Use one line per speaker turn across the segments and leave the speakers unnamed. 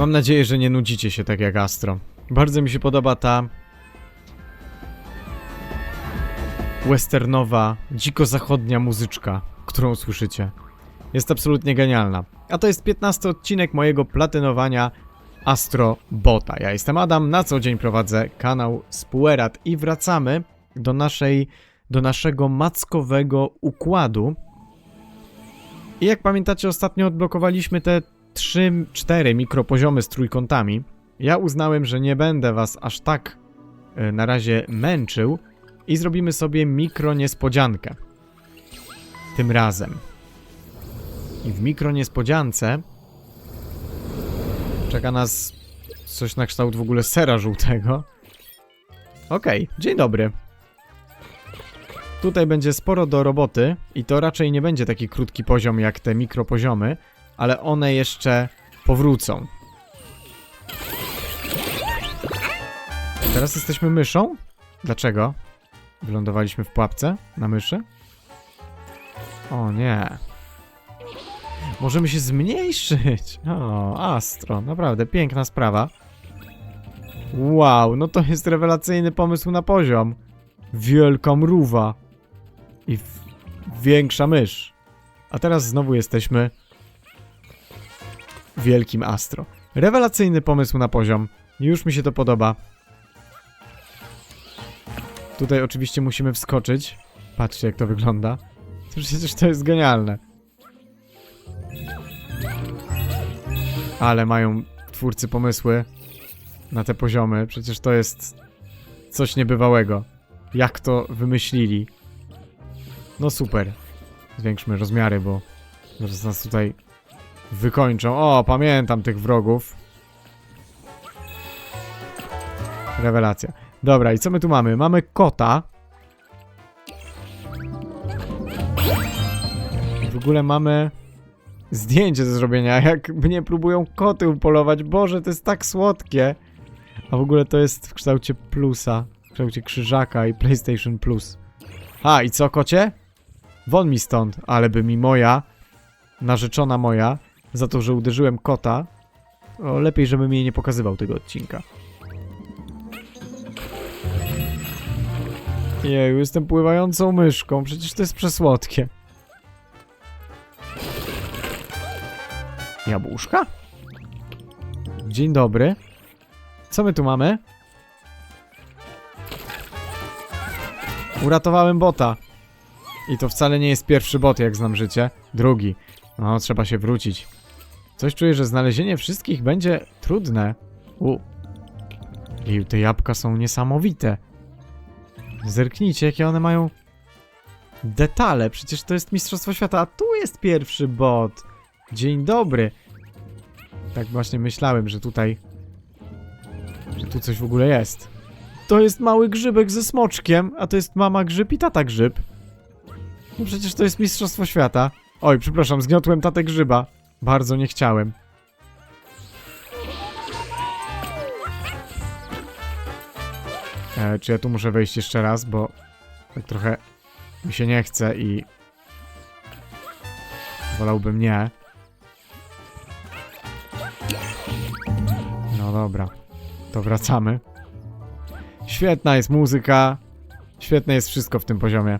Mam nadzieję, że nie nudzicie się tak jak Astro. Bardzo mi się podoba ta westernowa, dziko zachodnia muzyczka, którą słyszycie. Jest absolutnie genialna. A to jest 15 odcinek mojego platynowania Astro Bota. Ja jestem Adam, na co dzień prowadzę kanał Spuerat i wracamy do naszej, do naszego mackowego układu. I jak pamiętacie, ostatnio odblokowaliśmy te 3-4 mikropoziomy z trójkątami. Ja uznałem, że nie będę was aż tak e, na razie męczył i zrobimy sobie mikro niespodziankę. Tym razem. I w mikro niespodziance czeka nas coś na kształt w ogóle sera żółtego. Okej, dzień dobry. Tutaj będzie sporo do roboty i to raczej nie będzie taki krótki poziom jak te mikropoziomy, ale one jeszcze powrócą. Teraz jesteśmy myszą? Dlaczego? Wylądowaliśmy w pułapce na myszy? O nie. Możemy się zmniejszyć. O, Astro, naprawdę piękna sprawa. Wow, no to jest rewelacyjny pomysł na poziom. Wielka mrówa. I większa mysz. A teraz znowu jesteśmy wielkim Astro. Rewelacyjny pomysł na poziom. Już mi się to podoba. Tutaj oczywiście musimy wskoczyć. Patrzcie jak to wygląda. Przecież to jest genialne. Ale mają twórcy pomysły na te poziomy. Przecież to jest coś niebywałego. Jak to wymyślili. No super. Zwiększmy rozmiary, bo zaraz nas tutaj wykończą. O, pamiętam tych wrogów. Rewelacja. Dobra, i co my tu mamy? Mamy kota. W ogóle mamy zdjęcie do zrobienia, jak mnie próbują koty upolować. Boże, to jest tak słodkie. A w ogóle to jest w kształcie plusa, w kształcie krzyżaka i PlayStation Plus. A, i co, kocie? Won mi stąd, ale by mi moja, narzeczona moja, za to, że uderzyłem kota, o, lepiej, żebym jej nie pokazywał tego odcinka. Jeju, jestem pływającą myszką, przecież to jest przesłodkie. Jabłuszka? Dzień dobry. Co my tu mamy? Uratowałem bota. I to wcale nie jest pierwszy bot, jak znam życie. Drugi. No, trzeba się wrócić. Coś czuję, że znalezienie wszystkich będzie trudne. U. I te jabłka są niesamowite. Zerknijcie, jakie one mają detale. Przecież to jest Mistrzostwo Świata, a tu jest pierwszy bot. Dzień dobry. Tak właśnie myślałem, że tutaj... Że tu coś w ogóle jest. To jest mały grzybek ze smoczkiem, a to jest mama grzyb i tata grzyb. No przecież to jest Mistrzostwo Świata. Oj, przepraszam, zgniotłem tatę grzyba. Bardzo nie chciałem. E, czy ja tu muszę wejść jeszcze raz, bo tak trochę mi się nie chce i wolałbym nie. No dobra, to wracamy. Świetna jest muzyka, świetne jest wszystko w tym poziomie.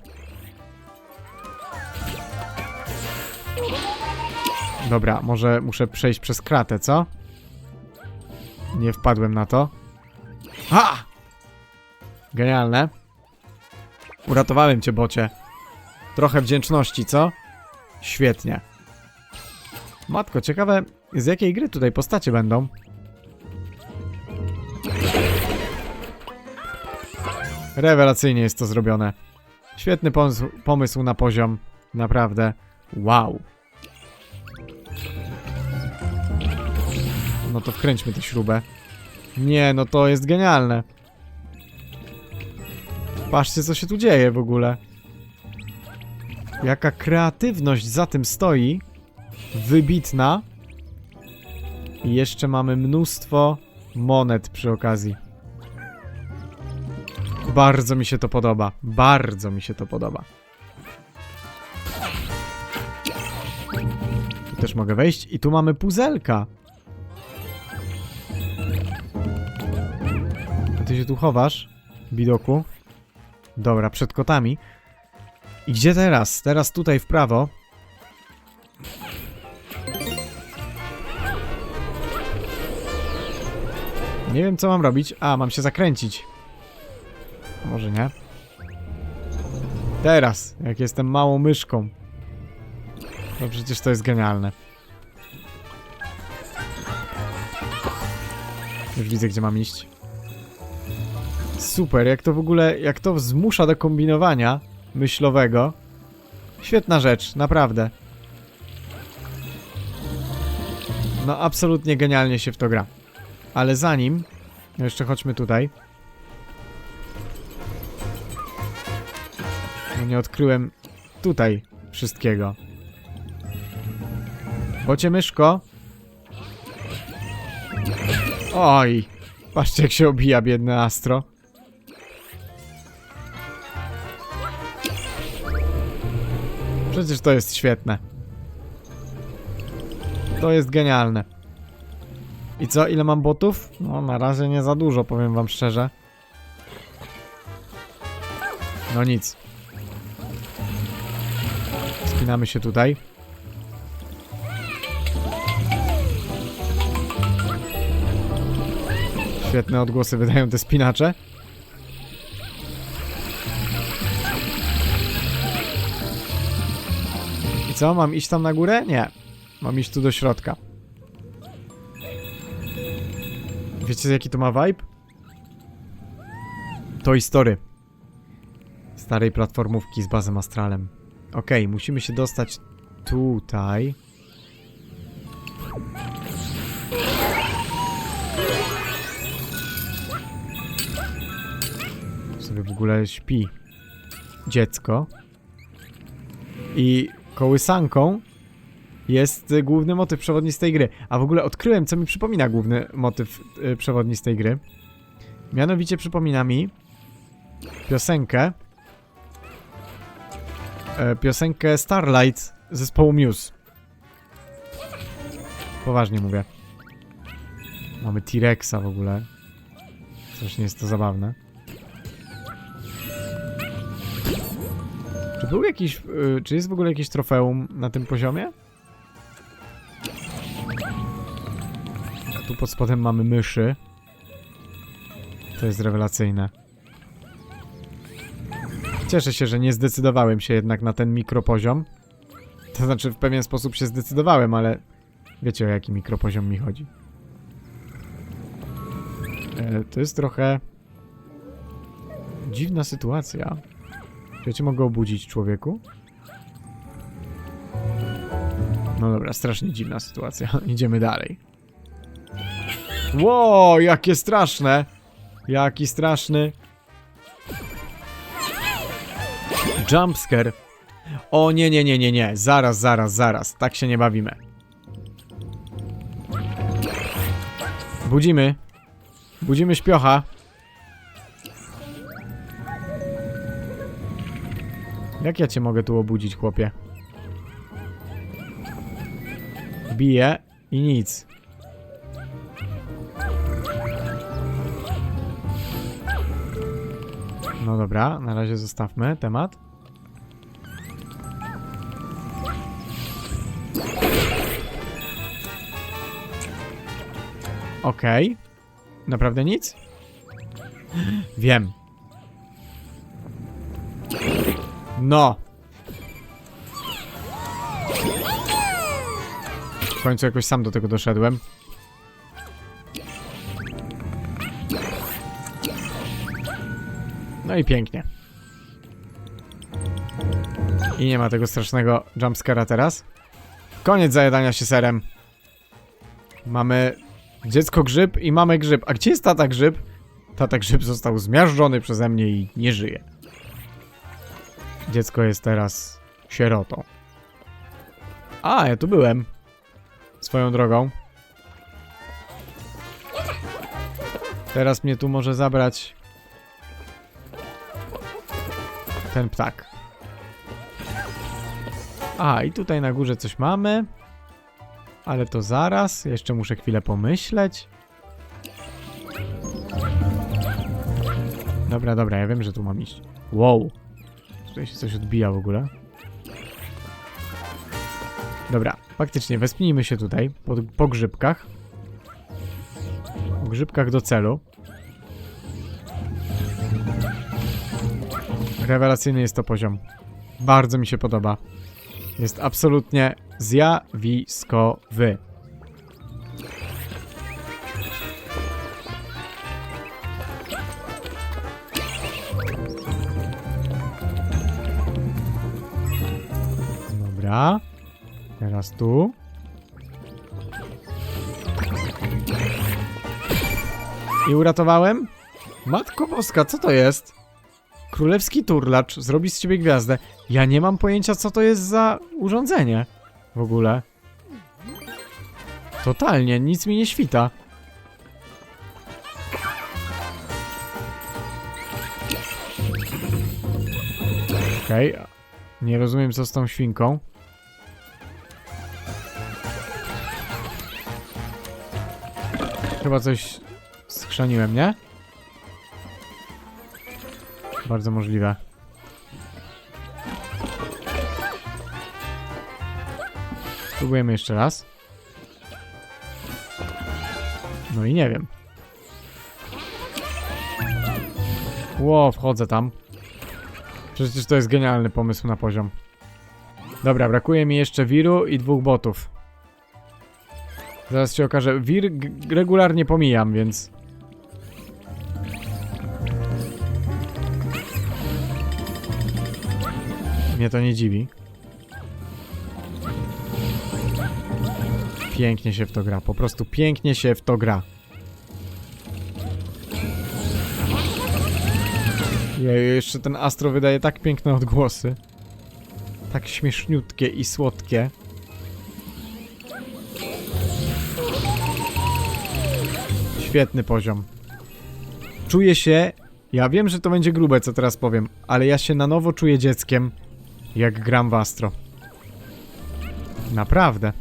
Dobra, może muszę przejść przez kratę, co? Nie wpadłem na to. Ha! Genialne. Uratowałem cię, bocie. Trochę wdzięczności, co? Świetnie. Matko, ciekawe, z jakiej gry tutaj postacie będą? Rewelacyjnie jest to zrobione. Świetny pomysł, pomysł na poziom. Naprawdę. Wow. No to wkręćmy tę śrubę. Nie, no to jest genialne. Patrzcie, co się tu dzieje w ogóle. Jaka kreatywność za tym stoi. Wybitna. I jeszcze mamy mnóstwo monet przy okazji. Bardzo mi się to podoba. Bardzo mi się to podoba. Tu też mogę wejść. I tu mamy puzelka. Ty się tu chowasz, widoku? Dobra, przed kotami. I gdzie teraz? Teraz tutaj w prawo. Nie wiem, co mam robić. A, mam się zakręcić. Może nie. Teraz, jak jestem małą myszką. No przecież to jest genialne. Już widzę, gdzie mam iść. Super, jak to w ogóle, jak to zmusza do kombinowania myślowego. Świetna rzecz, naprawdę. No, absolutnie genialnie się w to gra. Ale zanim, jeszcze chodźmy tutaj. No nie odkryłem tutaj wszystkiego. Bocie myszko. Oj, patrzcie jak się obija biedne Astro. Przecież to jest świetne. To jest genialne. I co, ile mam botów? No, na razie nie za dużo, powiem wam szczerze. No nic. Spinamy się tutaj. Świetne odgłosy wydają te spinacze. Co, mam iść tam na górę? Nie. Mam iść tu do środka. Wiecie jaki to ma vibe? Toy Story. Starej platformówki z bazem astralem. Okej, musimy się dostać tutaj. Tu sobie w ogóle śpi dziecko. I kołysanką jest y, główny motyw przewodni z tej gry. A w ogóle odkryłem, co mi przypomina główny motyw y, przewodni z tej gry. Mianowicie przypomina mi piosenkę e, piosenkę Starlight zespołu Muse. Poważnie mówię. Mamy T-Rexa w ogóle. Strasznie jest to zabawne. Czy był jakiś... y, czy jest w ogóle jakieś trofeum na tym poziomie? A tu pod spodem mamy myszy. To jest rewelacyjne. Cieszę się, że nie zdecydowałem się jednak na ten mikropoziom. To znaczy, w pewien sposób się zdecydowałem, ale wiecie o jaki mikropoziom mi chodzi. E, to jest trochę dziwna sytuacja. Czy ja cię mogę obudzić, człowieku? No dobra, strasznie dziwna sytuacja. Idziemy dalej. Ło, jakie straszne! Jaki straszny. Jumpscare. O nie, nie, nie, nie, nie. Zaraz, zaraz, zaraz. Tak się nie bawimy. Budzimy. Budzimy śpiocha. Jak ja cię mogę tu obudzić, chłopie? Bije i nic. No dobra, na razie zostawmy temat. Okej. Naprawdę nic? Wiem. No. W końcu jakoś sam do tego doszedłem. No i pięknie. I nie ma tego strasznego jumpscare'a teraz. Koniec zajadania się serem. Mamy dziecko grzyb i mamy grzyb. A gdzie jest tata grzyb? Tata grzyb został zmiażdżony przeze mnie i nie żyje. Dziecko jest teraz sierotą. A, ja tu byłem. Swoją drogą. Teraz mnie tu może zabrać ten ptak. A, i tutaj na górze coś mamy. Ale to zaraz. Jeszcze muszę chwilę pomyśleć. Dobra, dobra, ja wiem, że tu mam iść. Wow. Tutaj się coś odbija w ogóle. Dobra, faktycznie, wespnijmy się tutaj, po, po grzybkach. Po grzybkach do celu. Rewelacyjny jest to poziom. Bardzo mi się podoba. Jest absolutnie zjawiskowy. Teraz tu. I uratowałem? Matko Boska, co to jest? Królewski turlacz zrobi z ciebie gwiazdę. Ja nie mam pojęcia, co to jest za urządzenie. W ogóle. Totalnie, nic mi nie świta. Okej. Nie rozumiem, co z tą świnką. Chyba coś skrzaniłem, nie? Bardzo możliwe. Spróbujemy jeszcze raz. No i nie wiem. Ło, wchodzę tam. Przecież to jest genialny pomysł na poziom. Dobra, brakuje mi jeszcze wiru i dwóch botów. Zaraz się okaże. Wir regularnie pomijam, więc... Mnie to nie dziwi. Pięknie się w to gra, po prostu pięknie się w to gra. Jeju, jeszcze ten Astro wydaje tak piękne odgłosy. Tak śmieszniutkie i słodkie. Świetny poziom. Czuję się... Ja wiem, że to będzie grube, co teraz powiem, ale ja się na nowo czuję dzieckiem, jak gram w Astro. Naprawdę.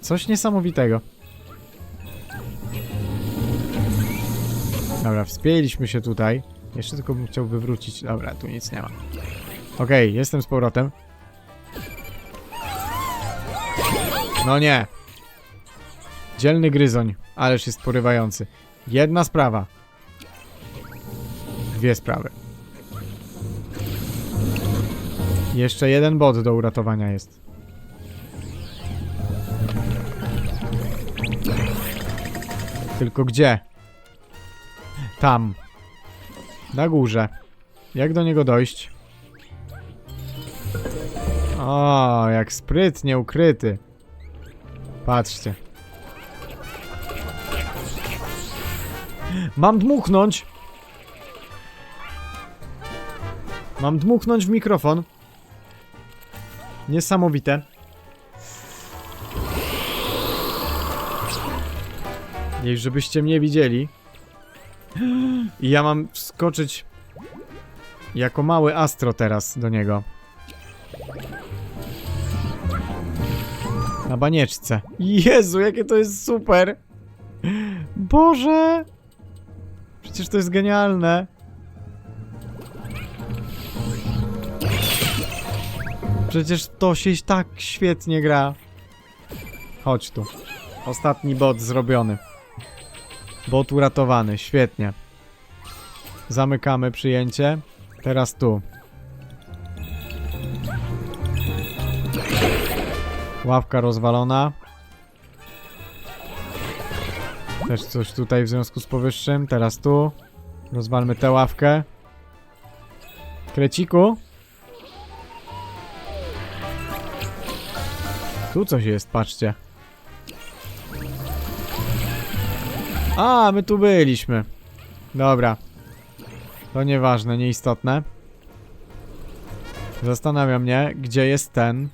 Coś niesamowitego. Dobra, wspięliśmy się tutaj. Jeszcze tylko bym chciał wywrócić. Dobra, tu nic nie ma. Okej, jestem z powrotem. No nie. Dzielny gryzoń, ależ jest porywający. Jedna sprawa. Dwie sprawy. Jeszcze jeden bot do uratowania jest. Tylko gdzie? Tam. Na górze. Jak do niego dojść? O, jak sprytnie ukryty. Patrzcie. Mam dmuchnąć! Mam dmuchnąć w mikrofon. Niesamowite. Jej, żebyście mnie widzieli. I ja mam wskoczyć jako mały astro teraz do niego. Na banieczce. Jezu, jakie to jest super! Boże! Przecież to jest genialne. Przecież to się tak świetnie gra. Chodź tu. Ostatni bot zrobiony. Bot uratowany, świetnie. Zamykamy przyjęcie. Teraz tu. Ławka rozwalona. Też coś tutaj w związku z powyższym. Teraz tu. Rozwalmy tę ławkę. Kreciku. Tu coś jest, patrzcie. A, my tu byliśmy. Dobra. To nieważne, nieistotne. Zastanawia mnie, gdzie jest ten.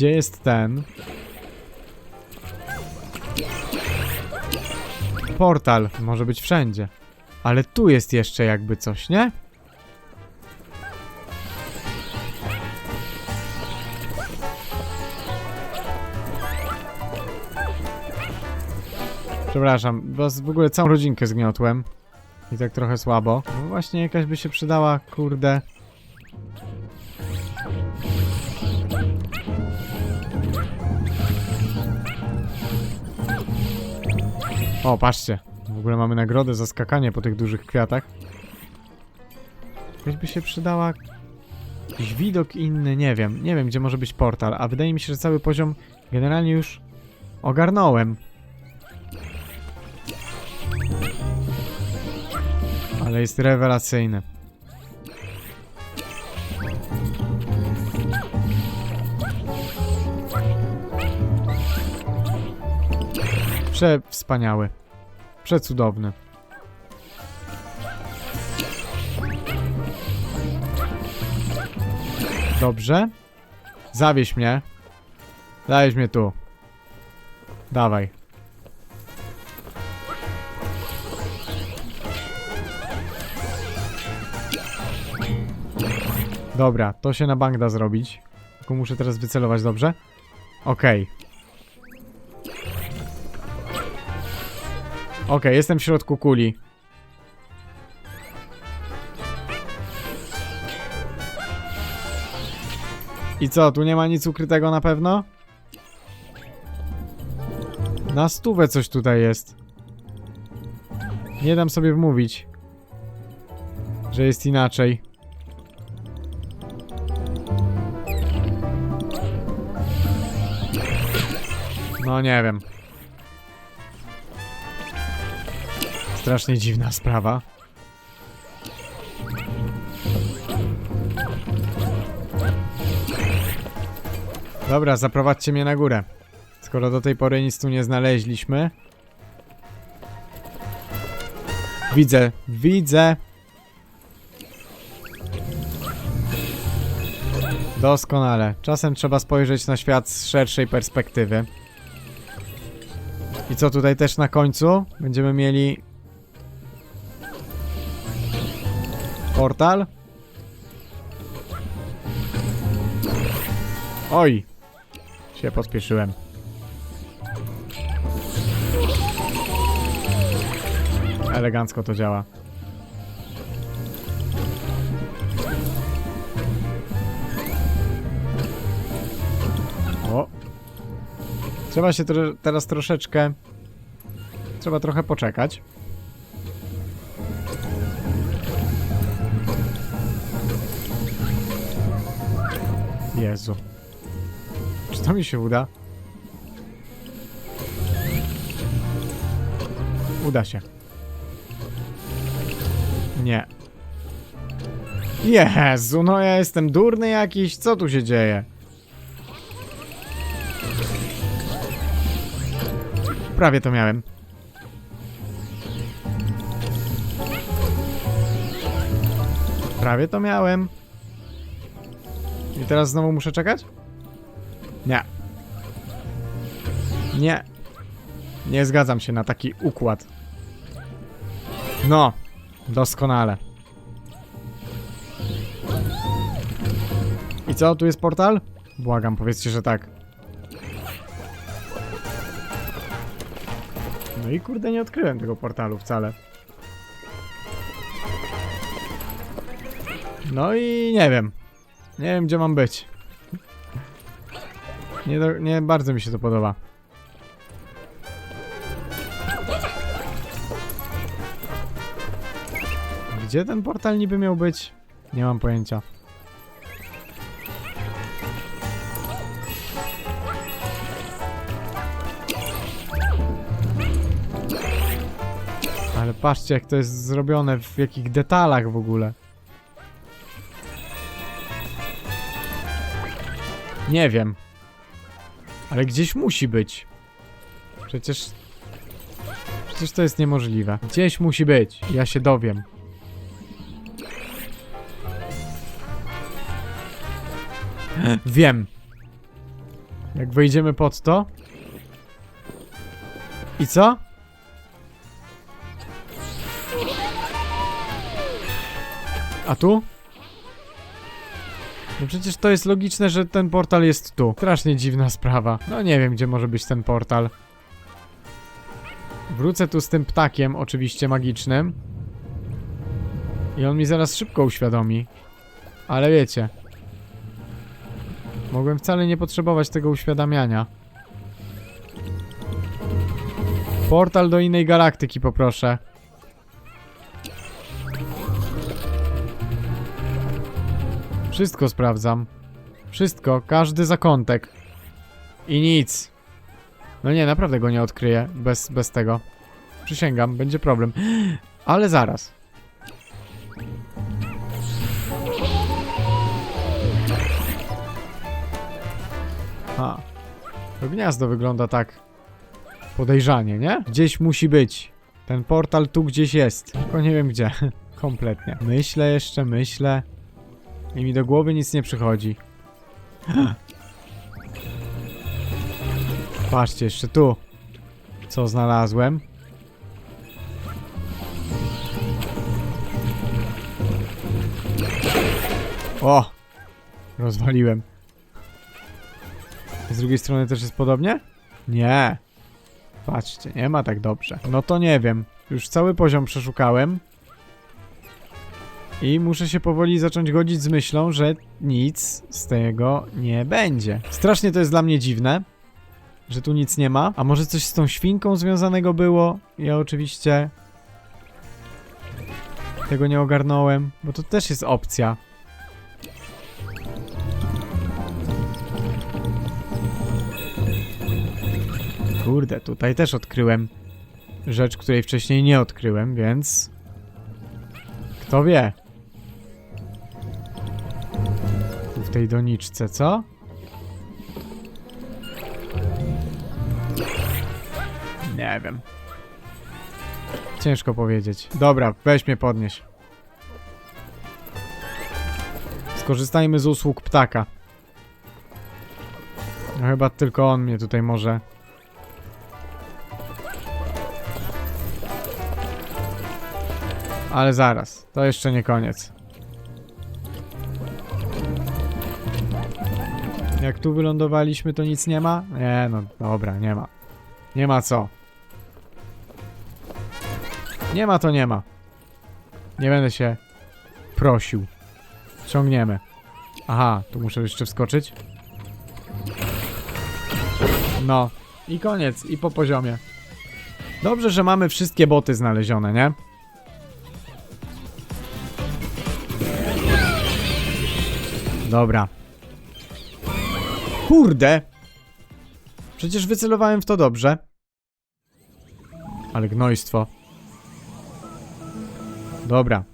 Gdzie jest ten? Portal może być wszędzie. Ale tu jest jeszcze jakby coś, nie? Przepraszam, was w ogóle całą rodzinkę zgniotłem. I tak trochę słabo. No właśnie jakaś by się przydała, kurde. O, patrzcie. W ogóle mamy nagrodę za skakanie po tych dużych kwiatach. Jakaś by się przydała... Jakiś widok inny, nie wiem. Nie wiem, gdzie może być portal, a wydaje mi się, że cały poziom generalnie już ogarnąłem. Ale jest rewelacyjny. Przewspaniały. Przecudowny. Dobrze. Zawieź mnie. Zawieź mnie tu. Dawaj. Dobra, to się na bank da zrobić. Tylko muszę teraz wycelować dobrze. Okej. Okej, jestem w środku kuli. I co, tu nie ma nic ukrytego na pewno? Na stówę coś tutaj jest. Nie dam sobie wmówić, że jest inaczej. No nie wiem. Strasznie dziwna sprawa. Dobra, zaprowadźcie mnie na górę. Skoro do tej pory nic tu nie znaleźliśmy. Widzę, widzę. Doskonale. Czasem trzeba spojrzeć na świat z szerszej perspektywy. I co tutaj też na końcu? Będziemy mieli portal. Oj! Się pospieszyłem. Elegancko to działa. O! Trzeba się tro teraz troszeczkę... Trzeba trochę poczekać. Jezu. Czy to mi się uda? Uda się. Nie. Jezu, no ja jestem durny jakiś. Co tu się dzieje? Prawie to miałem. Prawie to miałem. I teraz znowu muszę czekać? Nie. Nie. Nie zgadzam się na taki układ. No, doskonale. I co, tu jest portal? Błagam, powiedzcie, że tak. No i kurde, nie odkryłem tego portalu wcale. No i nie wiem. Nie wiem, gdzie mam być. Nie, do, nie bardzo mi się to podoba. Gdzie ten portal niby miał być? Nie mam pojęcia. Ale patrzcie, jak to jest zrobione, w jakich detalach w ogóle. Nie wiem. Ale gdzieś musi być. Przecież... Przecież to jest niemożliwe. Gdzieś musi być. Ja się dowiem. Wiem. Jak wejdziemy pod to... I co? A tu? No przecież to jest logiczne, że ten portal jest tu. Strasznie dziwna sprawa. No nie wiem, gdzie może być ten portal. Wrócę tu z tym ptakiem, oczywiście magicznym. I on mi zaraz szybko uświadomi. Ale wiecie. Mogłem wcale nie potrzebować tego uświadamiania. Portal do innej galaktyki poproszę. Wszystko sprawdzam. Wszystko, każdy zakątek. I nic. No nie, naprawdę go nie odkryję bez, bez tego. Przysięgam, będzie problem. Ale zaraz. A. To gniazdo wygląda tak podejrzanie, nie? Gdzieś musi być. Ten portal tu gdzieś jest. Tylko nie wiem gdzie. Kompletnie. Myślę jeszcze, myślę. I mi do głowy nic nie przychodzi. Patrzcie, jeszcze tu. Co znalazłem? O! Rozwaliłem. Z drugiej strony też jest podobnie? Nie. Patrzcie, nie ma tak dobrze. No to nie wiem. Już cały poziom przeszukałem. I muszę się powoli zacząć godzić z myślą, że nic z tego nie będzie. Strasznie to jest dla mnie dziwne, że tu nic nie ma. A może coś z tą świnką związanego było? Ja oczywiście tego nie ogarnąłem, bo to też jest opcja. Kurde, tutaj też odkryłem rzecz, której wcześniej nie odkryłem, więc kto wie? Tej doniczce, co? Nie wiem. Ciężko powiedzieć. Dobra, weź mnie podnieś. Skorzystajmy z usług ptaka. No chyba tylko on mnie tutaj może. Ale zaraz, to jeszcze nie koniec. Jak tu wylądowaliśmy, to nic nie ma? Nie, no dobra, nie ma. Nie ma co. Nie ma to nie ma. Nie będę się prosił. Ciągniemy. Aha, tu muszę jeszcze wskoczyć. No. I koniec. I po poziomie. Dobrze, że mamy wszystkie boty znalezione, nie? Dobra. Kurde! Przecież wycelowałem w to dobrze. Ale gnojstwo. Dobra.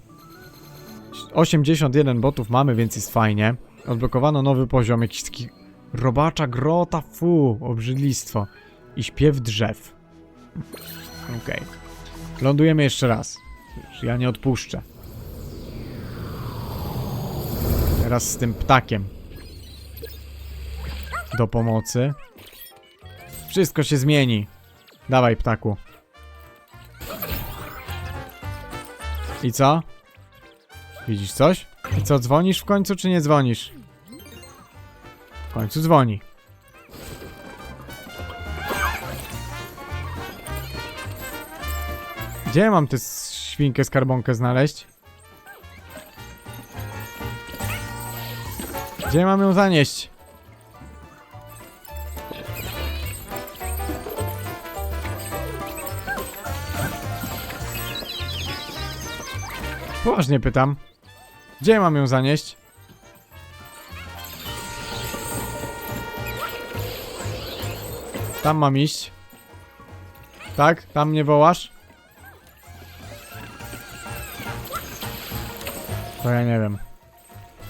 81 botów mamy, więc jest fajnie. Odblokowano nowy poziom, jakiś taki robacza grota, fu, obrzydlistwo. I śpiew drzew. Okej. Lądujemy jeszcze raz. Ja nie odpuszczę. Teraz z tym ptakiem. Do pomocy. Wszystko się zmieni. Dawaj, ptaku. I co? Widzisz coś? I co, dzwonisz w końcu, czy nie dzwonisz? W końcu dzwoni. Gdzie mam tę świnkę skarbonkę znaleźć? Gdzie mam ją zanieść? Poważnie pytam. Gdzie mam ją zanieść? Tam mam iść. Tak? Tam mnie wołasz? To ja nie wiem.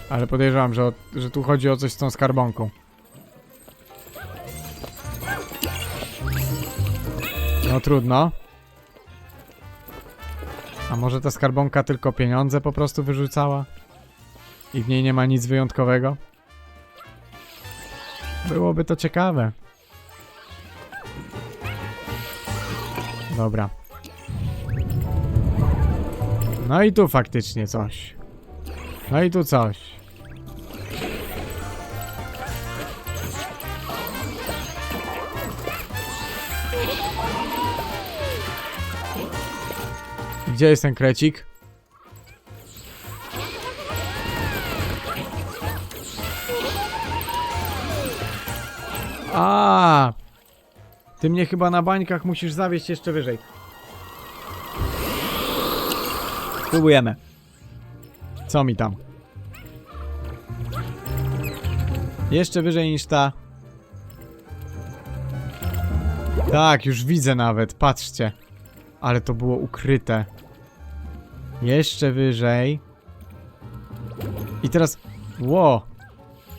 Ale podejrzewam, że, o- że tu chodzi o coś z tą skarbonką. No trudno. A może ta skarbonka tylko pieniądze po prostu wyrzucała? I w niej nie ma nic wyjątkowego? Byłoby to ciekawe. Dobra. No i tu faktycznie coś. No i tu coś. Gdzie jest ten krecik? A, Ty mnie chyba na bańkach musisz zawieźć jeszcze wyżej. Spróbujemy. Co mi tam? Jeszcze wyżej niż ta. Tak, już widzę nawet, patrzcie. Ale to było ukryte. Jeszcze wyżej. I teraz... Ło!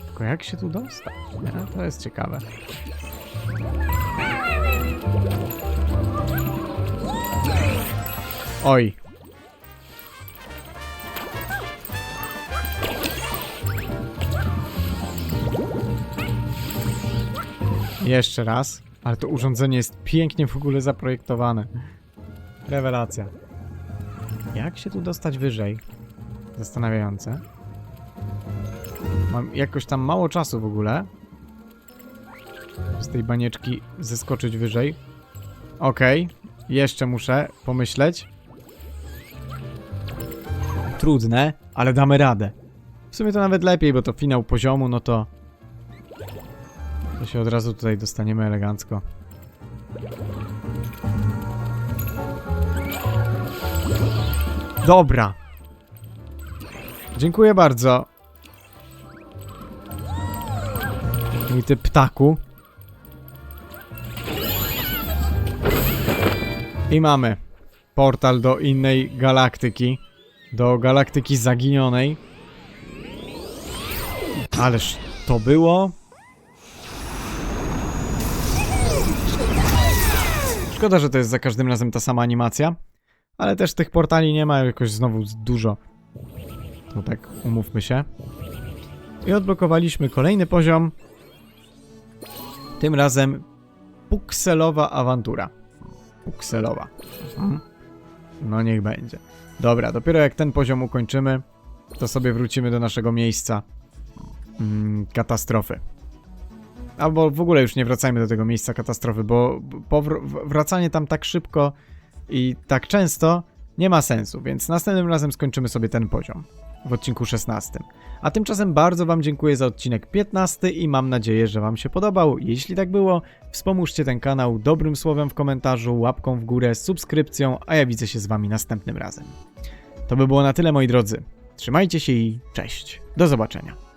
Tylko jak się tu dostać? Nie? To jest ciekawe. Oj. Jeszcze raz. Ale to urządzenie jest pięknie w ogóle zaprojektowane. Rewelacja. Jak się tu dostać wyżej? Zastanawiające. Mam jakoś tam mało czasu w ogóle. Z tej banieczki zeskoczyć wyżej. Okej. Jeszcze muszę pomyśleć. Trudne, ale damy radę. W sumie to nawet lepiej, bo to finał poziomu, no to... To się od razu tutaj dostaniemy elegancko. Dobra. Dziękuję bardzo. I ty ptaku. I mamy portal do innej galaktyki. Do galaktyki zaginionej. Ależ to było. Szkoda, że to jest za każdym razem ta sama animacja. Ale też tych portali nie ma jakoś znowu dużo. To tak, umówmy się. I odblokowaliśmy kolejny poziom. Tym razem pukselowa awantura. Pukselowa. Mhm. No niech będzie. Dobra, dopiero jak ten poziom ukończymy, to sobie wrócimy do naszego miejsca mm, katastrofy. Albo w ogóle już nie wracajmy do tego miejsca katastrofy, bo wracanie tam tak szybko i tak często nie ma sensu, więc następnym razem skończymy sobie ten poziom w odcinku 16. A tymczasem bardzo Wam dziękuję za odcinek 15 i mam nadzieję, że Wam się podobał. Jeśli tak było, wspomóżcie ten kanał dobrym słowem w komentarzu, łapką w górę, subskrypcją, a ja widzę się z Wami następnym razem. To by było na tyle moi drodzy. Trzymajcie się i cześć. Do zobaczenia.